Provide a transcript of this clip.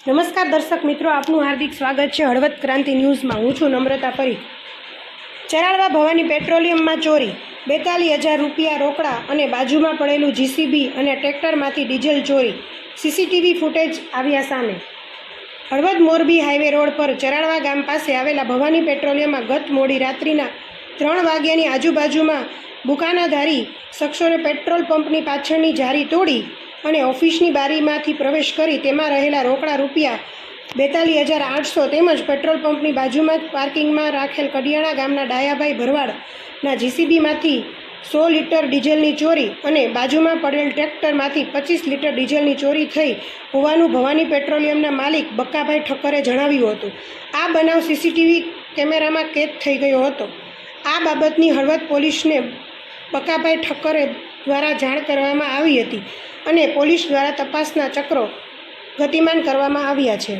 નમસ્કાર દર્શક મિત્રો, આપનું હાર્દિક સ્વાગત છે. હળવદ ક્રાંતિ ન્યૂઝમાં. હું છું નમ્રતા પરી ચરાળવા ભવાની પેટ્રોલિયમમાં ચોરી. બેતાલીસ હજાર રૂપિયા રોકડા અને બાજુમાં પડેલું જીસીબી અને ટ્રેક્ટરમાંથી ડીઝલ ચોરી. સીસીટીવી ફૂટેજ આવ્યા સામે. હળવદ મોરબી હાઈવે રોડ પર ચરાળવા ગામ પાસે આવેલા ભવાની પેટ્રોલિયમમાં ગત મોડી રાત્રિના ત્રણ વાગ્યાની આજુબાજુમાં બુકાનાધારી શખ્સોને પેટ્રોલ પંપની પાછળની જારી તોડી અને ઓફિસની બારીમાંથી પ્રવેશ કરી તેમાં રહેલા રોકડા રૂપિયા બેતાલીસ હજાર આઠસો તેમજ પેટ્રોલ પંપની બાજુમાં જ પાર્કિંગમાં રાખેલ કડિયાણા ગામના ડાયાભાઈ ભરવાડના જીસીબીમાંથી સો લીટર ડીઝલની ચોરી અને બાજુમાં પડેલ ટ્રેક્ટરમાંથી પચીસ લીટર ડીઝલની ચોરી થઈ હોવાનું ભવાની પેટ્રોલિયમના માલિક બક્કાભાઈ ઠક્કરે જણાવ્યું હતું. આ બનાવ સીસીટીવી કેમેરામાં કેદ થઈ ગયો હતો. આ બાબતની હળવદ પોલીસને બકાભાઈ ઠક્કરે દ્વારા જાણ કરવામાં આવી હતી અને પોલીસ દ્વારા તપાસના ચક્રો ગતિમાન કરવામાં આવ્યા છે.